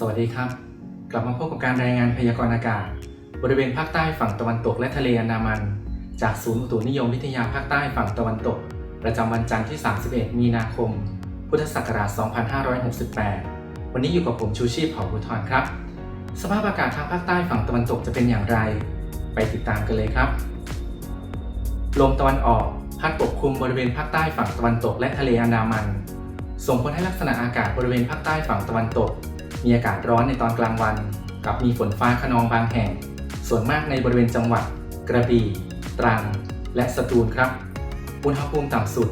สวัสดีครับ กลับมาพบกับการรายงานพยากรณ์อากาศ บริเวณภาคใต้ฝั่งตะวันตกและทะเลอันดามัน จากศูนย์อุตุนิยมวิทยาภาคใต้ฝั่งตะวันตก ประจำวันจันทร์ที่ 31 มีนาคม พุทธศักราช 2568 วันนี้อยู่กับผมชูชีพเผ่าภูทรครับ สภาพอากาศทางภาคใต้ฝั่งตะวันตกจะเป็นอย่างไร ไปติดตามกันเลยครับ ลมตะวันออกพัดปกคลุมบริเวณภาคใต้ฝั่งตะวันตกและทะเลอันดามัน ส่งผลให้ลักษณะอากาศบริเวณภาคใต้ฝั่งตะวันตก มีอากาศร้อนในตอนกลางวัน กับมีฝนฟ้าขนองบางแห่ง ส่วนมากในบริเวณจังหวัด กระบี่ ตรัง และสตูลครับ อุณหภูมิต่ำสุด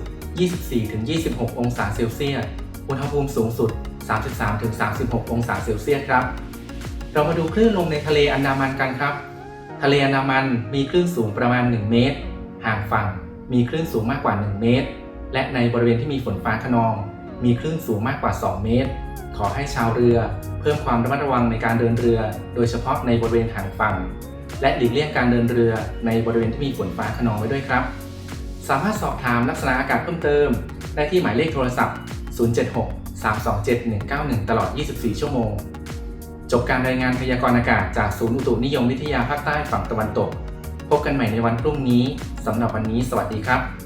24-26 องศาเซลเซียส อุณหภูมิสูงสุด 33-36 องศาเซลเซียสครับ เรามาดูคลื่นลมในทะเลอันดามันกันครับ ทะเลอันดามันมีคลื่นสูงประมาณ 1 เมตร ห่างฝั่งมีคลื่นสูงมากกว่า 1 เมตร และในบริเวณที่มีฝนฟ้าขนอง มีคลื่นสูงมากกว่า 2 เมตร ขอให้ชาวเรือ เพิ่มความระมัดระวังในการเดินเรือ โดยเฉพาะในบริเวณห่างฝั่ง และหลีกเลี่ยงการเดินเรือในบริเวณที่มีฝนฟ้าขนองไว้ด้วยครับ สามารถสอบถามลักษณะอากาศเพิ่มเติม ได้ที่หมายเลขโทรศัพท์ 076 327 191 ตลอด 24 ชั่วโมง จบการรายงานพยากรณ์อากาศจากศูนย์อุตุนิยมวิทยาภาคใต้ฝั่งตะวันตก พบกันใหม่ในวันพรุ่งนี้ สำหรับวันนี้ สวัสดีครับ